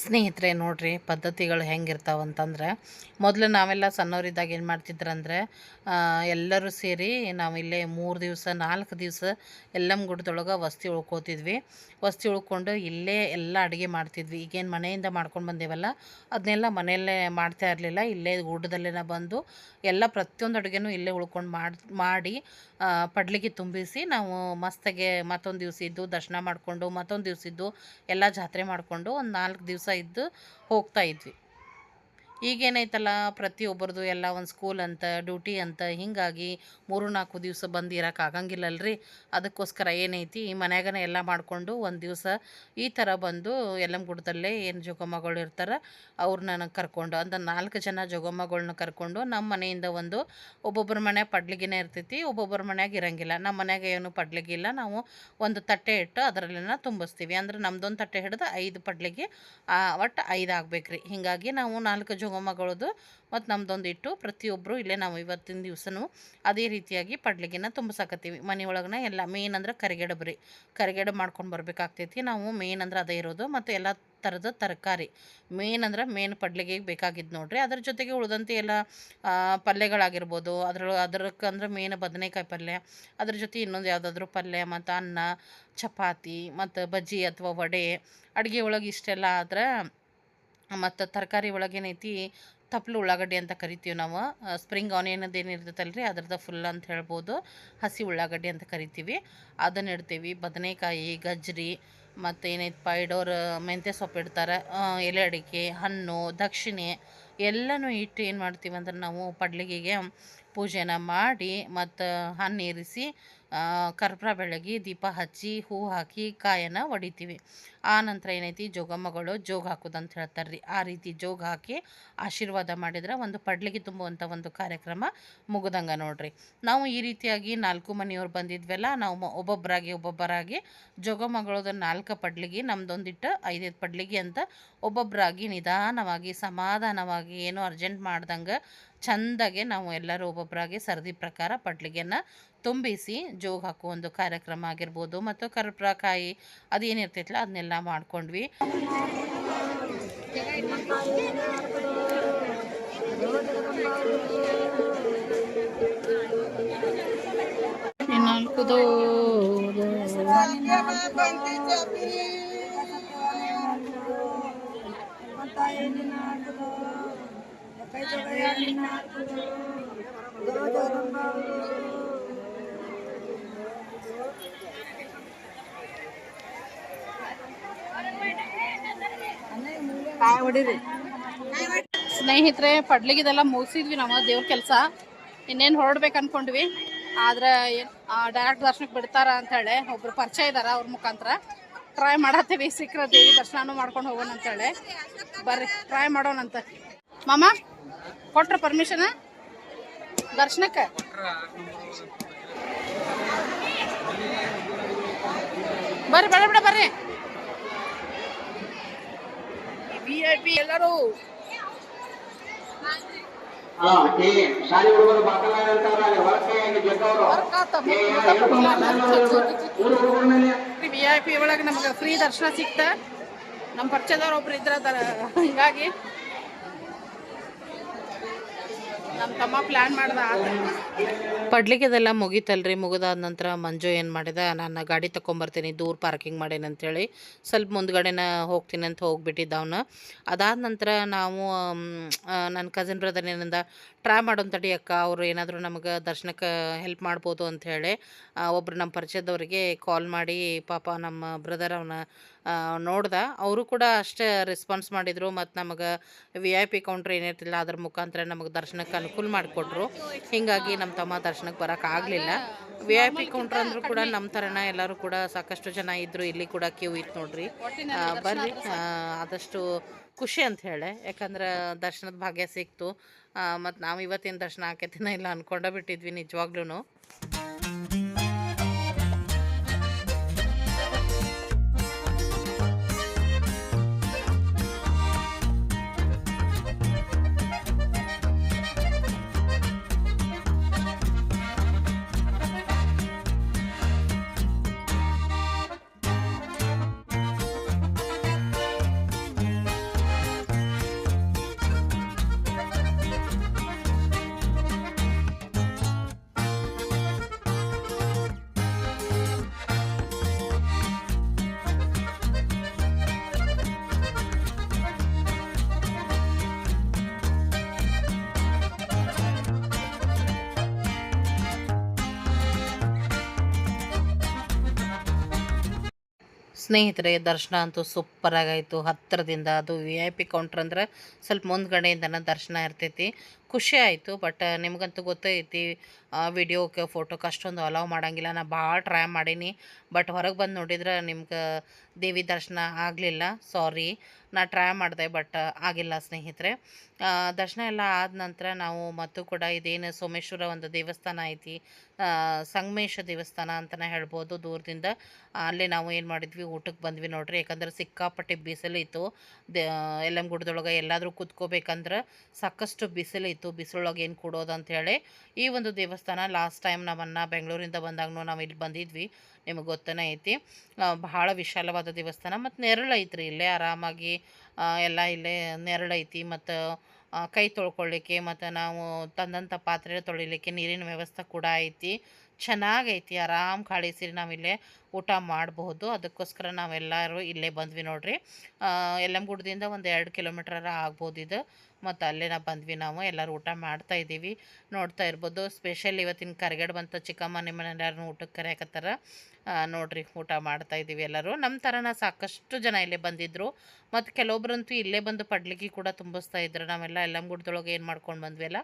C: ಸ್ನೇಹಿತರೆ ನೋಡ್ರಿ ಪದ್ಧತಿಗಳು ಹೆಂಗಿರ್ತಾವಂತಂದ್ರೆ ಮೊದಲು ನಾವೆಲ್ಲ ಸಣ್ಣವರಿದ್ದಾಗ ಏನು ಮಾಡ್ತಿದ್ರಂದ್ರೆ ಎಲ್ಲರೂ ಸೇರಿ ನಾವು ಇಲ್ಲೇ ಮೂರು ದಿವಸ, ನಾಲ್ಕು ದಿವಸ ಎಲ್ಲಮ್ಮ ಗುಡ್ಡದೊಳಗೆ ವಸ್ತಿ ಉಳ್ಕೋತಿದ್ವಿ. ವಸ್ತಿ ಉಳ್ಕೊಂಡು ಇಲ್ಲೇ ಎಲ್ಲ ಅಡುಗೆ ಮಾಡ್ತಿದ್ವಿ. ಈಗೇನು ಮನೆಯಿಂದ ಮಾಡ್ಕೊಂಡು ಬಂದೇವಲ್ಲ ಅದನ್ನೆಲ್ಲ ಮನೆಯಲ್ಲೇ ಮಾಡ್ತಾ ಇರಲಿಲ್ಲ. ಇಲ್ಲೇ ಗುಡ್ಡದಲ್ಲೇನ ಬಂದು ಎಲ್ಲ ಪ್ರತಿಯೊಂದು ಅಡುಗೆನೂ ಇಲ್ಲೇ ಉಳ್ಕೊಂಡು ಮಾಡಿ ಮಾಡಿ ಪಡ್ಲಿಗೆ ತುಂಬಿಸಿ ನಾವು ಮಸ್ತಾಗೆ ಮತ್ತೊಂದು ದಿವಸ ಇದ್ದು ದರ್ಶನ ಮಾಡಿಕೊಂಡು ಮತ್ತೊಂದು ದಿವಸ ಇದ್ದು ಎಲ್ಲ ಜಾತ್ರೆ ಮಾಡಿಕೊಂಡು ಒಂದು ನಾಲ್ಕು ದಿವಸ ಇದ್ದು ಹೋಗ್ತಾ ಇದ್ವಿ. ಈಗೇನೈತಲ್ಲ, ಪ್ರತಿಯೊಬ್ಬರದು ಎಲ್ಲ ಒಂದು ಸ್ಕೂಲ್ ಅಂತ ಡ್ಯೂಟಿ ಅಂತ, ಹೀಗಾಗಿ ಮೂರು ನಾಲ್ಕು ದಿವಸ ಬಂದು ರೀ ಅದಕ್ಕೋಸ್ಕರ ಏನೈತಿ ಮನ್ಯಾಗನ ಎಲ್ಲ ಮಾಡಿಕೊಂಡು ಒಂದು ದಿವಸ ಈ ಥರ ಬಂದು ಎಲ್ಲಮ್ಮ ಗುಡ್ದಲ್ಲೇ ಏನು ಜೋಗಮ್ಮಗಳು ಇರ್ತಾರೆ ನನಗೆ ಕರ್ಕೊಂಡು ಅಂದ್ರೆ ನಾಲ್ಕು ಜನ ಜೋಗಮ್ಮಗಳನ್ನ ಕರ್ಕೊಂಡು ನಮ್ಮ ಮನೆಯಿಂದ ಒಂದು ಒಬ್ಬೊಬ್ಬರ ಮನೆ ಪಡ್ಲಿಗೆನೇ ಇರ್ತೈತಿ, ಒಬ್ಬೊಬ್ಬರ ಮನೆಯಾಗ ಇರಂಗಿಲ್ಲ. ನಮ್ಮ ಮನೆಯಾಗ ಏನು ಪಡ್ಲಿಗೆ ಇಲ್ಲ, ನಾವು ಒಂದು ತಟ್ಟೆ ಇಟ್ಟು ಅದರಲ್ಲಿನ ತುಂಬಿಸ್ತೀವಿ. ಅಂದ್ರೆ ನಮ್ದೊಂದು ತಟ್ಟೆ ಹಿಡಿದು ಐದು ಪಡ್ಲಿಗೆ ಒಟ್ಟು ಐದು ಆಗ್ಬೇಕ್ರಿ. ಹೀಗಾಗಿ ನಾವು ನಾಲ್ಕು ಜೋಗಮ್ಮಗಳದು ಮತ್ತು ನಮ್ದೊಂದು ಇಟ್ಟು ಪ್ರತಿಯೊಬ್ಬರು ಇಲ್ಲೇ ನಾವು ಇವತ್ತಿನ ದಿವಸನೂ ಅದೇ ರೀತಿಯಾಗಿ ಪಡ್ಲಿಗೆನ ತುಂಬಿಸಾಕತ್ತೀವಿ. ಮನೆ ಒಳಗನ ಎಲ್ಲ ಮೇನ್ ಅಂದ್ರೆ ಕರಿಗಡಬು ರೀ ಕರಿಗಡಬು ಮಾಡ್ಕೊಂಡು ಬರ್ಬೇಕಾಗ್ತೈತಿ. ನಾವು ಮೇನ್ ಅಂದ್ರೆ ಅದೇ ಇರೋದು. ಮತ್ತು ಎಲ್ಲ ಥರದ ತರಕಾರಿ. ಮೇನ್ ಅಂದ್ರೆ ಮೇನ್ ಪಡ್ಲಿಗೆ ಬೇಕಾಗಿದ್ದು ನೋಡ್ರಿ. ಅದ್ರ ಜೊತೆಗೆ ಉಳಿದಂತೆ ಎಲ್ಲ ಪಲ್ಯಗಳಾಗಿರ್ಬೋದು. ಅದ್ರೊಳಗೆ ಅದಕ್ಕೆ ಅಂದ್ರೆ ಮೇನ್ ಬದನೆಕಾಯಿ ಪಲ್ಯ. ಅದ್ರ ಜೊತೆ ಇನ್ನೊಂದು ಯಾವುದಾದ್ರೂ ಪಲ್ಯ, ಮತ್ತು ಅನ್ನ, ಚಪಾತಿ, ಮತ್ತು ಬಜ್ಜಿ ಅಥವಾ ವಡೆ, ಅಡುಗೆ ಒಳಗೆ ಇಷ್ಟೆಲ್ಲ ಆದ್ರೆ ಮತ್ತು ತರಕಾರಿ ಒಳಗೇನೈತಿ ತಪ್ಪಲು ಉಳ್ಳಾಗಡ್ಡಿ ಅಂತ ಕರಿತೀವಿ ನಾವು. ಸ್ಪ್ರಿಂಗ್ ಆನಿಯನ್ ಏನು ಇರ್ತೈತಲ್ಲ ರೀ ಅದ್ರದ್ದು ಫುಲ್ ಅಂತ ಹೇಳ್ಬೋದು. ಹಸಿ ಉಳ್ಳಾಗಡ್ಡಿ ಅಂತ ಕರಿತೀವಿ. ಅದನ್ನು ಇಡ್ತೀವಿ. ಬದನೆಕಾಯಿ, ಗಜ್ರಿ, ಮತ್ತು ಏನೈತಪ್ಪ, ಇಡೋರು ಮೆಂತ್ಯ ಸೊಪ್ಪು ಇಡ್ತಾರೆ. ಎಲೆ ಅಡಿಕೆ, ಹಣ್ಣು, ದಕ್ಷಿಣೆ ಎಲ್ಲನೂ ಇಟ್ಟು ಏನು ಮಾಡ್ತೀವಿ ಅಂದ್ರೆ ನಾವು ಪಡ್ಲಿಗೆಗೆ ಪೂಜೆನ ಮಾಡಿ ಮತ್ತು ಹಣ್ಣು ಏರಿಸಿ ಕರ್ಪೂರ ಬೆಳಗಿ, ದೀಪ ಹಚ್ಚಿ, ಹೂ ಹಾಕಿ ಕಾಯನ್ನು ಹೊಡಿತೀವಿ ಆ ನಂತರ ಏನೈತಿ? ಜೋಗಮ್ಮಗಳು ಜೋಗ ಹಾಕೋದು ಅಂತ ಹೇಳ್ತಾರೆ ರೀ ಆ ರೀತಿ ಜೋಗ ಹಾಕಿ ಆಶೀರ್ವಾದ ಮಾಡಿದ್ರೆ ಒಂದು ಪಡ್ಲಿಗೆ ತುಂಬುವಂಥ ಒಂದು ಕಾರ್ಯಕ್ರಮ ಮುಗ್ದಂಗೆ ನೋಡ್ರಿ. ನಾವು ಈ ರೀತಿಯಾಗಿ ನಾಲ್ಕು ಮನೆಯವ್ರು ಬಂದಿದ್ವಲ್ಲ, ನಾವು ಒಬ್ಬೊಬ್ಬರಾಗಿ ಒಬ್ಬೊಬ್ಬರಾಗಿ ಜೋಗಮ್ಮಗಳದ ನಾಲ್ಕು ಪಡ್ಲಿಗೆ, ನಮ್ದೊಂದಿಟ್ಟು ಐದೈದು ಪಡ್ಲಿಗೆ ಅಂತ ಒಬ್ಬೊಬ್ಬರಾಗಿ ನಿಧಾನವಾಗಿ, ಸಮಾಧಾನವಾಗಿ, ಏನೋ ಅರ್ಜೆಂಟ್ ಮಾಡ್ದಂಗೆ ಚಂದಾಗೆ ನಾವು ಎಲ್ಲರೂ ಒಬ್ಬೊಬ್ಬರಾಗಿ ಸರದಿ ಪ್ರಕಾರ ಪಡ್ಲಿಗೆನ ತುಂಬಿಸಿ ಜೋಗ ಹಾಕೋ ಒಂದು ಕಾರ್ಯಕ್ರಮ ಆಗಿರ್ಬೋದು ಮತ್ತು ಕರ್ಪುರಕಾಯಿ ಅದೇನಿರ್ತೈತಲ್ಲ ಅದನ್ನೆಲ್ಲ ಮಾಡ್ಕೊಂಡ್ವಿ ನಾಲ್ಕು
D: ಕಾಯಿ ಹೊಡಿರಿ
C: ಸ್ನೇಹಿತರೆ ಪಡ್ಲಿಗಿದೆಲ್ಲ ಮುಗಿಸಿದ್ವಿ ನಾವು, ದೇವ್ರ ಕೆಲಸ. ಇನ್ನೇನು ಹೊರಡ್ಬೇಕು ಅನ್ಕೊಂಡ್ವಿ. ಆದ್ರೆ ಡೈರೆಕ್ಟ್ ದರ್ಶನಕ್ಕೆ ಬಿಡ್ತಾರ ಅಂತೇಳಿ ಒಬ್ರು ಪರಿಚಯ ಇದಾರ ಅವ್ರ ಮುಖಾಂತರ. ಟ್ರೈ ಮಾಡತ್ತೀವಿ ಸಿಕ್ಕರ ದೇವಿ ದರ್ಶನನೂ ಮಾಡ್ಕೊಂಡು ಹೋಗೋಣ ಅಂತೇಳಿ ಬರ್ರಿ ಟ್ರೈ ಮಾಡೋಣಂತ ಮಾಮ, ಕೊಟ್ರ ಪರ್ಮಿಷನ್ ದರ್ಶನಕ್ಕೆ? ಬರ್ರಿ, ಬೇಡ ಬಿಡ, ಬರ್ರಿ. ವಿ ಐ ಪಿ ಎಲ್ಲರೂ.
F: ಹಾ ಈ ಶಾಲೆ ಹುಡುಗರು ಬಾಕಲಾಗಿರ್ತಾರ ಅಲ್ಲಿ ಹೊರಕ್ಕೆ ಹಿಂಗೆ ಗೆದ್ದವ್ರು.
C: ವರ್ಕ್ ಆತ
F: ಏ, ಹೇಳ್ಕೊಂಡ್ ಊರು ಹುಡುಗರ ಮೇಲೆ.
C: ವಿ ಐ ಪಿ ಒಳಗೆ ನಮ್ಗೆ ಫ್ರೀ ದರ್ಶನ ಸಿಕ್ತ ನಮ್ಮ ಪರಿಚಯದವ್ರು ಒಬ್ರು ಇದ್ರ ಹಿಂಗಾಗಿ ನಮ್ಮ ತಮ್ಮ ಪ್ಲ್ಯಾನ್ ಮಾಡ್ದ ಪಡ್ಲಿಗೆದೆಲ್ಲ ಮುಗೀತಲ್ರಿ. ಮುಗಿದಾದ ನಂತರ ಮಂಜು ಏನು ಮಾಡಿದ, ನಾನು ಗಾಡಿ ತೊಗೊಂಬರ್ತೀನಿ ದೂರ ಪಾರ್ಕಿಂಗ್ ಮಾಡೇನಿ ಅಂತೇಳಿ ಸ್ವಲ್ಪ ಮುಂದ್ಗಡೆನ ಹೋಗ್ತೀನಿ ಅಂತ ಹೋಗ್ಬಿಟ್ಟಿದ್ದ ಅವನು. ಅದಾದ ನಂತರ ನಾವು ನನ್ನ ಕಸಿನ್ ಬ್ರದರ್ ಏನಂದ, ಟ್ರೈ ಮಾಡೋನ್ ತಡಿ ಅಕ್ಕ, ಅವರು ಏನಾದರೂ ನಮಗೆ ದರ್ಶನಕ್ಕೆ ಹೆಲ್ಪ್ ಮಾಡ್ಬೋದು ಅಂಥೇಳಿ ಒಬ್ರು ನಮ್ಮ ಪರಿಚಯದವರಿಗೆ ಕಾಲ್ ಮಾಡಿ, ಪಾಪ ನಮ್ಮ ಬ್ರದರ್ ಅವನ ನೋಡ್ದ. ಅವರು ಕೂಡ ಅಷ್ಟೇ ರೆಸ್ಪಾನ್ಸ್ ಮಾಡಿದರು. ಮತ್ತು ನಮಗೆ ವಿ ಐ ಪಿ ಕೌಂಟ್ರ್ ಏನಿರ್ತಿಲ್ಲ, ಅದ್ರ ಮುಖಾಂತರ ನಮಗೆ ದರ್ಶನಕ್ಕೆ ಅನುಕೂಲ ಮಾಡಿಕೊಟ್ರು. ಹೀಗಾಗಿ ನಮ್ಮ ತಮ್ಮ ದರ್ಶನಕ್ಕೆ ಬರೋಕೆ ಆಗಲಿಲ್ಲ. ವಿ ಐ ಪಿ ಕೌಂಟ್ರ್ ಅಂದರೂ ಕೂಡ ನಮ್ಮ ಥರನ ಎಲ್ಲರೂ ಕೂಡ ಸಾಕಷ್ಟು ಜನ ಇದ್ದರು ಇಲ್ಲಿ ಕೂಡ ಕ್ಯೂ ಇತ್ತು ನೋಡ್ರಿ. ಬರ್ರಿ. ಆದಷ್ಟು ಖುಷಿ ಅಂತ ಹೇಳಿ. ಯಾಕಂದ್ರೆ ದರ್ಶನದ ಭಾಗ್ಯ ಸಿಕ್ತು. ಮತ್ತು ನಾವು ಇವತ್ತಿನ ದರ್ಶನ ಆಕೈತಿನ ಇಲ್ಲ ಅನ್ಕೊಂಡ ಬಿಟ್ಟಿದ್ವಿ ನಿಜವಾಗ್ಲೂ ಸ್ನೇಹಿತರೆ, ದರ್ಶನ ಅಂತೂ ಸೂಪರ್ ಆಗೈತು ಹತ್ತಿರದಿಂದ ಅದು ವಿ ಐ ಪಿ ಕೌಂಟ್ರ್ ಅಂದ್ರೆ ಸ್ವಲ್ಪ ಮುಂದ್ಗಡೆಯಿಂದನೇ ದರ್ಶನ ಇರ್ತೈತಿ. ಖುಷಿ ಆಯಿತು ಬಟ್ ನಿಮಗಂತೂ ಗೊತ್ತೈತಿ ವಿಡಿಯೋಕ್ಕೆ ಫೋಟೋಕ್ಕೆ ಅಷ್ಟೊಂದು ಅಲೌ ಮಾಡೋಂಗಿಲ್ಲ, ನಾ ಭಾಳ ಟ್ರೈ ಮಾಡೀನಿ ಬಟ್ ಹೊರಗೆ ಬಂದು ನೋಡಿದ್ರೆ ನಿಮ್ಗೆ ದೇವಿ ದರ್ಶನ ಆಗಲಿಲ್ಲ ಸಾರಿ ನಾ ಟ್ರೈ ಮಾಡಿದೆ ಬಟ್ ಆಗಿಲ್ಲ ಸ್ನೇಹಿತರೆ. ದರ್ಶನ ಎಲ್ಲ ಆದ ನಂತರ ನಾವು ಮತ್ತು ಕೂಡ ಇದೇನು ಸೋಮೇಶ್ವರ ಒಂದು ದೇವಸ್ಥಾನ ಐತಿ ಸಂಗಮೇಶ ದೇವಸ್ಥಾನ ಅಂತಲೇ ಹೇಳ್ಬೋದು ದೂರದಿಂದ, ಅಲ್ಲಿ ನಾವು ಏನು ಮಾಡಿದ್ವಿ ಊಟಕ್ಕೆ ಬಂದ್ವಿ ನೋಡ್ರಿ, ಯಾಕಂದ್ರೆ ಸಿಕ್ಕಾಪಟ್ಟೆ ಬಿಸಿಲಿತ್ತು, ದೇ ಗುಡ್ದೊಳಗೆ ಎಲ್ಲಾದರೂ ಕೂತ್ಕೋಬೇಕಂದ್ರೆ ಸಾಕಷ್ಟು ಬಿಸಿಲಿತ್ತು. ಬಿಸಿಲೊಳಗೆ ಏನು ಕೊಡೋದು ಅಂಥೇಳಿ ಈ ಒಂದು ದೇವಸ್ಥಾನ ಲಾಸ್ಟ್ ಟೈಮ್ ನಮ್ಮನ್ನು ಬೆಂಗಳೂರಿಂದ ಬಂದಾಗೂ ನಾವು ಇಲ್ಲಿ ಬಂದಿದ್ವಿ. ನಿಮಗೆ ಗೊತ್ತನೇ ಐತಿ. ಭಾಳ ವಿಶಾಲವಾದ ದೇವಸ್ಥಾನ ಮತ್ತು ನೆರಳು ಐತ್ರಿ. ಇಲ್ಲೇ ಆರಾಮಾಗಿ ಎಲ್ಲ ಇಲ್ಲೇ ನೆರಳು ಐತಿ ಮತ್ತು ಕೈ ತೊಳ್ಕೊಳ್ಳಿಕ್ಕೆ ಮತ್ತು ನಾವು ತಂದಂಥ ಪಾತ್ರೆ ತೊಳಿಲಿಕ್ಕೆ ನೀರಿನ ವ್ಯವಸ್ಥೆ ಕೂಡ ಐತಿ. ಚೆನ್ನಾಗೈತಿ, ಆರಾಮ್ ಕಾಳಿಸಿರಿ ನಾವಿಲ್ಲೇ ಊಟ ಮಾಡಬಹುದು. ಅದಕ್ಕೋಸ್ಕರ ನಾವೆಲ್ಲರೂ ಇಲ್ಲೇ ಬಂದ್ವಿ ನೋಡ್ರಿ. ಗುಡ್ದಿಂದ ಒಂದು ಎರಡು ಕಿಲೋಮೀಟ್ರರ ಆಗ್ಬೋದು ಇದು. ಮತ್ತು ಅಲ್ಲೇ ನಾವು ಬಂದ್ವಿ ನಾವು, ಎಲ್ಲರೂ ಊಟ ಮಾಡ್ತಾ ಇದ್ದೀವಿ. ನೋಡ್ತಾ ಇರ್ಬೋದು, ಸ್ಪೆಷಲ್ ಇವತ್ತಿನ ಕರ್ಗಡೆ ಬಂತ ಚಿಕ್ಕಮ್ಮ ನಿಮ್ಮನೆಲ್ಲರೂ ಊಟಕ್ಕೆ ಕರೆಯಕತ್ತಾರ. ನೋಡ್ರಿ ಊಟ ಮಾಡ್ತಾ ಇದ್ದೀವಿ ಎಲ್ಲರೂ. ನಮ್ಮ ಥರನ ಸಾಕಷ್ಟು ಜನ ಇಲ್ಲೇ ಬಂದಿದ್ದರು ಮತ್ತು ಕೆಲವೊಬ್ಬರಂತೂ ಇಲ್ಲೇ ಬಂದು ಪಡ್ಲಿಗೆ ಕೂಡ ತುಂಬಿಸ್ತಾ ಇದ್ರು. ನಾವೆಲ್ಲ ಎಲ್ಲಂಗುಡ್ದೊಳಗೆ ಏನು ಮಾಡ್ಕೊಂಡು ಬಂದ್ವಿ ಅಲ್ಲ,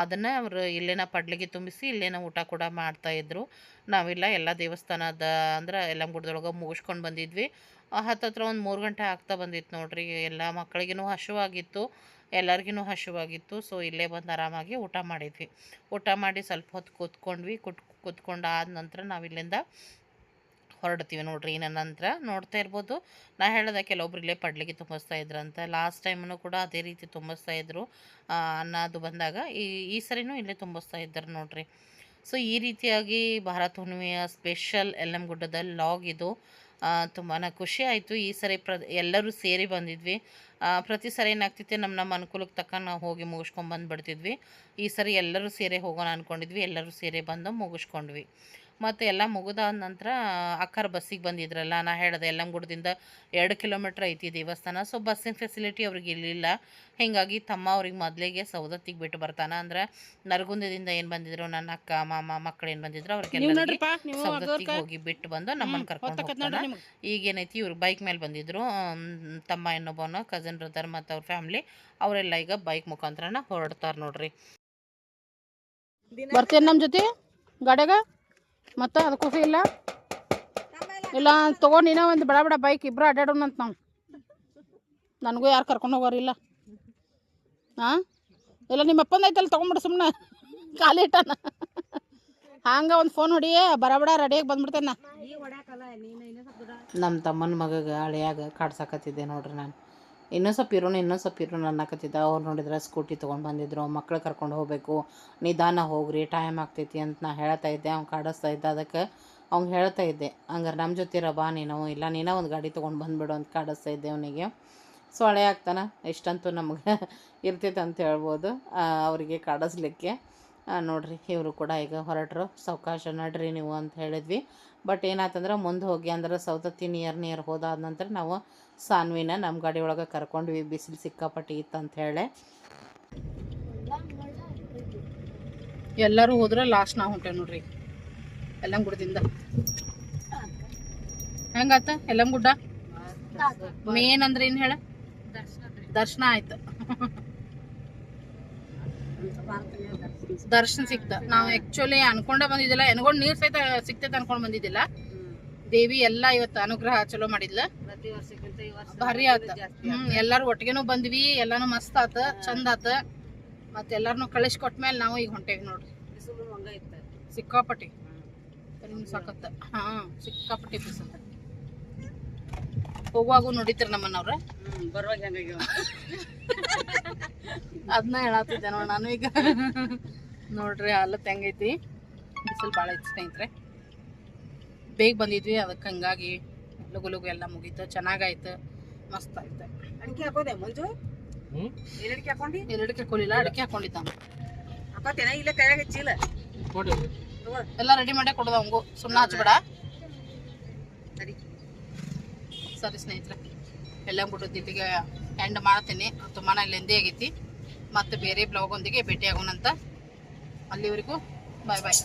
C: ಅದನ್ನು ಅವರು ಇಲ್ಲೇನ ಪಡ್ಲಿಗೆ ತುಂಬಿಸಿ ಇಲ್ಲೇನ ಊಟ ಕೂಡ ಮಾಡ್ತಾಯಿದ್ರು ನಾವೆಲ್ಲ ಎಲ್ಲ ದೇವಸ್ಥಾನದ ಅಂದ್ರೆ ಎಲ್ಲಂಗುಡ್ದೊಳಗೆ ಮುಗಿಸ್ಕೊಂಡು ಬಂದಿದ್ವಿ. ಹತ್ತತ್ರ ಒಂದು ಮೂರು ಗಂಟೆ ಆಗ್ತಾ ಬಂದಿತ್ತು ನೋಡ್ರಿ. ಎಲ್ಲ ಮಕ್ಕಳಿಗೂ ಹಸುವಾಗಿತ್ತು ಎಲ್ಲರಿಗೂ ಹಸುವಾಗಿತ್ತು ಸೊ, ಇಲ್ಲೇ ಬಂದು ಆರಾಮಾಗಿ ಊಟ ಮಾಡಿದ್ವಿ. ಊಟ ಮಾಡಿ ಸ್ವಲ್ಪ ಹೊತ್ತು ಕೂತ್ಕೊಂಡ್ವಿ. ಕುಟ್ ಕೂತ್ಕೊಂಡು ಆದ ನಂತರ ನಾವು ಇಲ್ಲಿಂದ ಹೊರಡ್ತೀವಿ ನೋಡ್ರಿ. ಇನ್ನು ನಂತರ ನೋಡ್ತಾ ಇರ್ಬೋದು. ನಾ ಹೇಳಿದೆ ಕೆಲವೊಬ್ರು ಇಲ್ಲೇ ಪಡ್ಲಿಗೆ ತುಂಬಿಸ್ತಾ ಇದ್ರಂತ ಲಾಸ್ಟ್ ಟೈಮನ್ನು ಕೂಡ ಅದೇ ರೀತಿ ತುಂಬಿಸ್ತಾ ಇದ್ರು. ಅನ್ನೋದು ಬಂದಾಗ ಈ ಈ ಸರಿನೂ ಇಲ್ಲೇ ತುಂಬಿಸ್ತಾ ಇದ್ದಾರೆ ನೋಡ್ರಿ. ಸೊ ಈ ರೀತಿಯಾಗಿ ಭಾರತ ಹುಣ್ಣಿಮೆಯ ಸ್ಪೆಷಲ್ ಗುಡ್ಡದ ಲಾಗ್ ಇದು. ತುಂಬಾ ಖುಷಿ ಆಯಿತು. ಈ ಸರಿ ಪ್ರ, ಎಲ್ಲರೂ ಸೇರಿ ಬಂದಿದ್ವಿ. ಪ್ರತಿ ಸರಿ ಏನಾಗ್ತಿತ್ತು ನಮ್ಮ ನಮ್ಮ ಅನುಕೂಲಕ್ಕೆ ತಕ್ಕ ನಾವು ಹೋಗಿ ಮುಗಿಸ್ಕೊಂಡು ಬಂದುಬಿಡ್ತಿದ್ವಿ. ಈ ಸರಿ ಎಲ್ಲರೂ ಸೇರಿ ಹೋಗೋಣ ಅಂದ್ಕೊಂಡಿದ್ವಿ ಎಲ್ಲರೂ ಸೇರಿ ಬಂದು ಮುಗಿಸ್ಕೊಂಡ್ವಿ. ಮತ್ತು ಎಲ್ಲ ಮುಗಿದಾದ ನಂತರ ಅಕ್ಕಾರ ಬಸ್ಸಿಗೆ ಬಂದಿದ್ರಲ್ಲ ನಾ ಹೇಳಿದೆ ಯಲ್ಲಂಗುಡ್ದಿಂದ ಎರಡು ಕಿಲೋಮೀಟ್ರ್ ಐತಿ ದೇವಸ್ಥಾನ ಸೊ ಬಸ್ಸಿನ ಫೆಸಿಲಿಟಿ ಅವ್ರಿಗೆ ಇರಲಿಲ್ಲ. ಹೀಗಾಗಿ ತಮ್ಮ ಅವ್ರಿಗೆ ಮೊದಲಿಗೆ ಸೌದತ್ತಿಗೆ ಬಿಟ್ಟು ಬರ್ತಾನ. ಅಂದ್ರೆ ನರಗುಂದದಿಂದ ಏನು ಬಂದಿದ್ರು ನನ್ನ ಅಕ್ಕ ಮಾಮ ಮಕ್ಕಳು ಏನು ಬಂದಿದ್ರು ಅವ್ರಿಗೆಲ್ಲ ಸೌದತ್ತಿಗೆ ಹೋಗಿ ಬಿಟ್ಟು ಬಂದು ನಮ್ಮನ್ನು ಕರ್ಕೊಂಡು ಹೋಗ್ತಾನೆ. ಈಗೇನೈತಿ ಇವ್ರು ಬೈಕ್ ಮೇಲೆ ಬಂದಿದ್ರು ತಮ್ಮ ಇನ್ನೊಬ್ಬನ ಕಸಿನ್ ಬ್ರದರ್ ಮತ್ತು ಅವ್ರ ಫ್ಯಾಮಿಲಿ ಅವರೆಲ್ಲ ಈಗ ಬೈಕ್ ಮುಖಾಂತರನ ಹೊರಡ್ತಾರೆ ನೋಡ್ರಿ.
A: ಬರ್ತೇನೆ ನಮ್ಮ ಜೊತೆ? ಗಾಡ್ಯಾಗ? ಮತ್ತೆ ಅದಕ್ಕೂ ಇಲ್ಲ? ಇಲ್ಲ ತೊಗೊಂಡು ಇನ್ನೂ ಒಂದು ಬಡ ಬಡ ಬೈಕ್ ಇಬ್ಬರು ಅಡ್ಡಾಡೋಣ ಅಂತ ನಾವು. ನನಗೂ ಯಾರು ಕರ್ಕೊಂಡು ಹೋಗೋರಿಲ್ಲ. ಹಾಂ ಇಲ್ಲ ನಿಮ್ಮ ಅಪ್ಪಂದು ಐತಲ್ಲ ತೊಗೊಂಬಿಡು ಸುಮ್ಮನೆ ಖಾಲಿ ಇಟ್ಟಾನ. ಹಂಗೆ ಒಂದು ಫೋನ್ ಹೊಡಿ ಬರ ಬಡ ರೆಡಿಯಾಗಿ ಬಂದ್ಬಿಡ್ತೇನೆ ನಾ.
C: ನಮ್ಮ ತಮ್ಮನ ಮಗಗೆ ಹಳೆಯಾಗ ಕಾಡ್ಸಕತ್ತಿದ್ದೆ ನೋಡ್ರಿ ನಾನು. ಇನ್ನೂ ಸ್ವಲ್ಪ ಇರೋನು ಇನ್ನೊಂದು ಸ್ವಲ್ಪ ಇರೋನು ಅನ್ನಕತ್ತಿದ್ದ. ಅವ್ರು ನೋಡಿದ್ರೆ ಸ್ಕೂಟಿ ತೊಗೊಂಡು ಬಂದಿದ್ರು. ಮಕ್ಳು ಕರ್ಕೊಂಡು ಹೋಗಬೇಕು. ನಿಧಾನ ಹೋಗ್ರಿ ಟೈಮ್ ಆಗ್ತೈತಿ ಅಂತ ನಾ ಹೇಳ್ತಾ ಇದ್ದೆ. ಅವ್ನು ಕಾಡಿಸ್ತಾ ಇದ್ದೆ. ಅದಕ್ಕೆ ಅವ್ನು ಹೇಳ್ತಾ ಇದ್ದೆ. ಹಂಗಾರೆ ನಮ್ಮ ಜೊತೆ ಬಾ ನೀನು. ಇಲ್ಲ, ನೀನು ಒಂದು ಗಾಡಿ ತೊಗೊಂಡು ಬಂದುಬಿಡು ಅಂತ ಕಾಡಿಸ್ತಾ ಇದ್ದೆ ಅವನಿಗೆ. ಸೊ ಹಳೆ ಆಗ್ತಾನೆ. ಇಷ್ಟಂತೂ ನಮಗೆ [laughs] ಇರ್ತೈತೆ ಅಂತ ಹೇಳ್ಬೋದು ಅವರಿಗೆ ಕಾಡಿಸ್ಲಿಕ್ಕೆ. ನೋಡ್ರಿ ಇವರು ಕೂಡ ಈಗ ಹೊರಟ್ರು. ಸಾವಕಾಶ ನಡ್ರಿ ನೀವು ಅಂತ ಹೇಳಿದ್ವಿ. ಬಟ್ ಏನಾಯ್ತಂದ್ರೆ ಮುಂದೆ ಹೋಗಿ ಅಂದ್ರೆ ಸೌದತ್ತಿ ನಿಯರ್ ನಿಯರ್ ಹೋದಾದ ನಂತರ ನಾವು ಸಾನ್ವಿನ ನಮ್ಮ ಗಾಡಿ ಒಳಗೆ ಕರ್ಕೊಂಡ್ವಿ. ಬಿಸಿಲು ಸಿಕ್ಕಾಪಟ್ಟಿ ಇತ್ತು ಅಂತ ಹೇಳಿ.
A: ಎಲ್ಲರೂ ಹೋದ್ರೆ ಲಾಸ್ಟ್ ನಾವು ಹೊಂಟೇವೆ ನೋಡ್ರಿ. ಎಲ್ಲಂಗುಡ್ದಿಂದ ಹೆಂಗಾತ? ಎಲ್ಲಂಗುಡ್ಡ ಮೇನ್ ಅಂದ್ರೆ ಏನು ಹೇಳ? ದರ್ಶನ ಆಯ್ತು. ದರ್ಶನ ಸಿಕ್ತ. ನಾವು ಆಕ್ಚುಲಿ ಅನ್ಕೊಂಡೇ ಬಂದಿದ್ದಿಲ್ಲ. ಎನ್ಕೊಂಡು ನೀರ್ ಸಹಿತ ಸಿಕ್ತೈತೆ ಅನ್ಕೊಂಡ್ ಬಂದಿದ್ದಿಲ್ಲ. ದೇವಿ ಎಲ್ಲಾ ಇವತ್ತು ಅನುಗ್ರಹ ಚಲೋ ಮಾಡಿದ್ಲ. ಭಾರಿ ಆತ. ಹ್ಮ್ ಎಲ್ಲಾರು ಒಟ್ಟಿಗೆನು ಬಂದ್ವಿ. ಎಲ್ಲಾನು ಮಸ್ತ್ ಆತ ಚಂದ ಆತ. ಮತ್ತೆ ಎಲ್ಲಾರನು ಕಳಿಸಿ ಕೊಟ್ಮೇಲೆ ನಾವು ಈಗ ಹೊಂಟೇವಿ ನೋಡ್ರಿ. ಸಿಕ್ಕಾಪಟ್ಟಿ. ಸಾಕತ್ತ. ಹಾ ಸಿಕ್ಕಾಪಟ್ಟಿ ಬಿಸಿಲು. ಹೋಗುವಾಗೂ ನೋಡಿತ್ರ ನಮ್ಮನ್ನವ್ರ
D: ಬರುವಾಗ ಹೆಂಗಾಗ್ಯಾವ
A: ಅದನ್ನ ಹೇಳತ್ತಿದ್ದೆ ನೋಡಿ ನಾನು ಈಗ. ನೋಡ್ರಿ ಅಲ್ಲ ಹೆಂಗೈತಿ? ಬಿಸಿಲು ಭಾಳ ಐತಿ ಸ್ನೇಹಿತರೆ. ಬೇಗ ಬಂದಿದ್ವಿ ಅದಕ್ಕೆ ಹಂಗಾಗಿ ಲಗು ಲಗು ಎಲ್ಲ ಮುಗೀತು. ಚೆನ್ನಾಗಾಯ್ತು. ಮಸ್ತ್ ಆಯ್ತು.
D: ಅಡಿಕೆ ಹಾಕೋದೆ ಮಂಜು? ಅಡಿಕೆ ಹಾಕೊಂಡಿ?
A: ಎರಡಕ್ಕೆ ಹಾಕೊಂಡಿಲ್ಲ ಅಡಿಕೆ ಹಾಕೊಂಡಿದ್ದ.
D: ಹಾಕೋತೇನ ಇಲ್ಲ ಕೈಯಾಗ ಚೀಲ
A: ಎಲ್ಲ ರೆಡಿ ಮಾಡೇ ಕೊಡೋದು ಅವಂಗು ಸುಮ್ಮನೆ ಹಚ್ಬೇಡ
D: ಸರಿ
A: ಸರಿ ಸ್ನೇಹಿತರೆ ಎಲ್ಲ ಬಿಟ್ಟು ಇಲ್ಲಿಗೆ ಎಂಡ್ ಮಾಡ್ತೀನಿ. ತುಂಬಾ ಲೆಂದಿ ಆಗೈತಿ. ಮತ್ತೆ ಬೇರೆ ಬ್ಲಾಗ್ ಒಂದಿಗೆ ಭೇಟಿ ಆಗೋಣಂತ ಅಲ್ಲಿವರೆಗೂ ಬಾಯ್ ಬಾಯ್